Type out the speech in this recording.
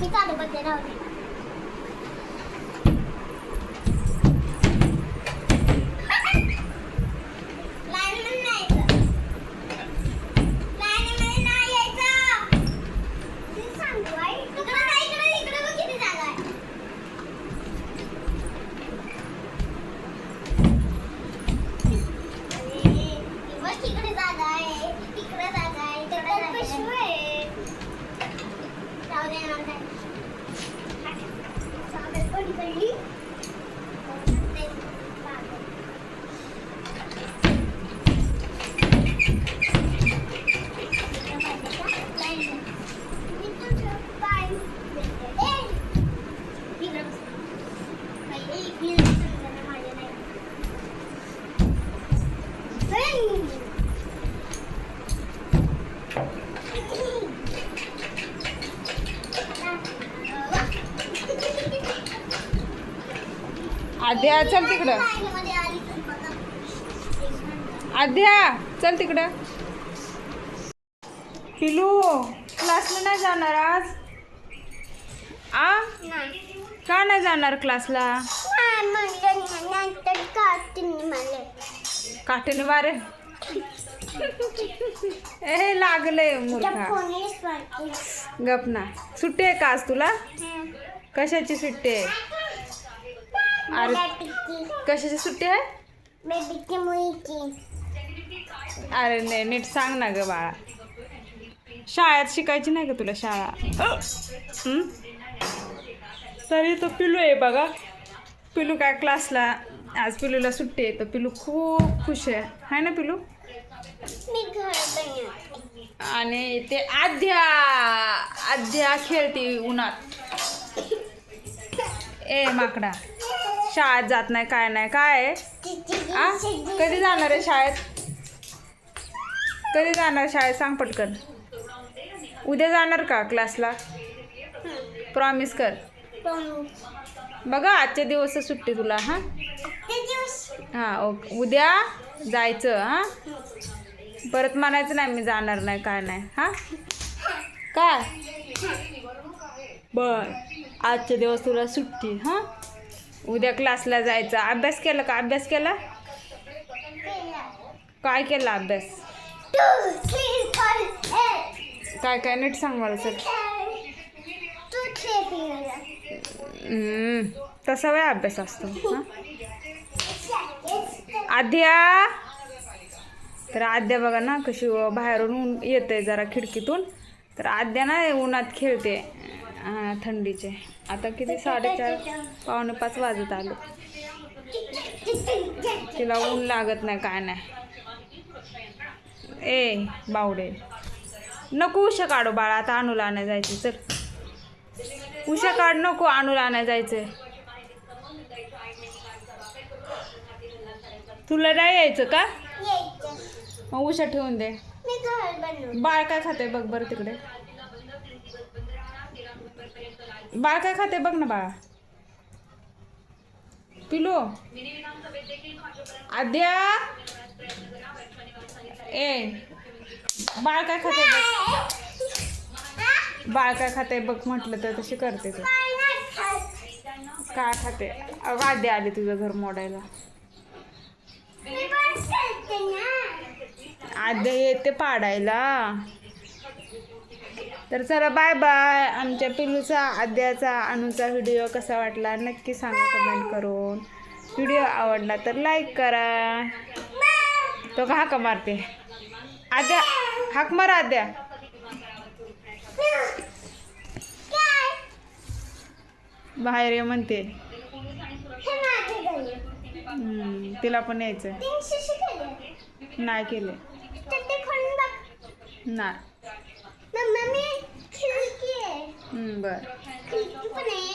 Kita dapat jalan. thingy. आद्या चल तिकडं. आद्या चल तिकडं. पिलू क्लासला नाही जाणार आज? आ? का नाही जाणार क्लासला? काठीने मारे ए लागले मूर्खा गप ना. सुट्टी आहे का आज तुला? कशाची सुट्टी आहे? टिक्की कशाची सुट्टी आहे? अरे नाही नीट सांग ना ग बाळा. शाळेत शिकायची नाही का तुला शाळा? तरी तो पिलू आहे बघा. पिलू काय क्लासला? आज पिलूला सुट्टी आहे तर पिलू खूप खुश आहे. हाय ना पिलू? आणि ते आद्या आद्या खेळते उन्हात. ए माकडा. शाळेत जात नाही काय नाही. काय? आहे आ? कधी जाणार आहे शाळेत? कधी जाणार शाळेत? सांग पटकन. उद्या जाणार का क्लासला? प्रॉमिस कर. बघा आजच्या दिवस सुट्टी तुला हां? हां ओके. उद्या जायचं हां? परत म्हणायचं नाही मी जाणार नाही काय नाही हां? काय? बर. आजच्या दिवस तुला सुट्टी हां? उद्या क्लासला जायचं. अभ्यास केला का? अभ्यास केला? काय केला अभ्यास? काय काय? नीट सांग मला सर. तसा वेळ अभ्यास असतो आद्या? तर आद्या बघा ना कशी बाहेरून ऊन येते जरा खिडकीतून. तर आद्या ना उन्हात खेळते. अं, थंडीचे. आता किती? साडेचार पावणे पाच वाजत आलो. तिला ऊन लागत नाही काय नाही. ए बावडे. नको उशा काढू बाळा आता अनुला आणायला जायचं चल. उशा काढ नको अनुला आणायला जायचंय. तुला नाही यायचं का? मग उशा ठेवून दे. बाळ काय खाते बघ बरं तिकडे. बाळ काय खाते बघ ना बाळा. पिलो. आद्या. ए. बाळ काय खाते बाळ काय खाते बघ म्हटलं तर तशी करते तू. काय खाते? अगं आद्या आली तुझं घर मोडायला. आद्या येते पाडायला. तर चला बाय बाय आमच्या पिलूचा आद्याचा अनुचा व्हिडिओ कसा वाटला नक्की सांगा कमेंट करून. व्हिडिओ आवडला तर लाईक करा. तो का हाका मारते? आद्या हाक मार आद्या. बाहेर ये म्हणते. तिला पण यायचं नाही केले. नाही. मम्मी खिडकी. हम्म बर. खिडकी पण आहे.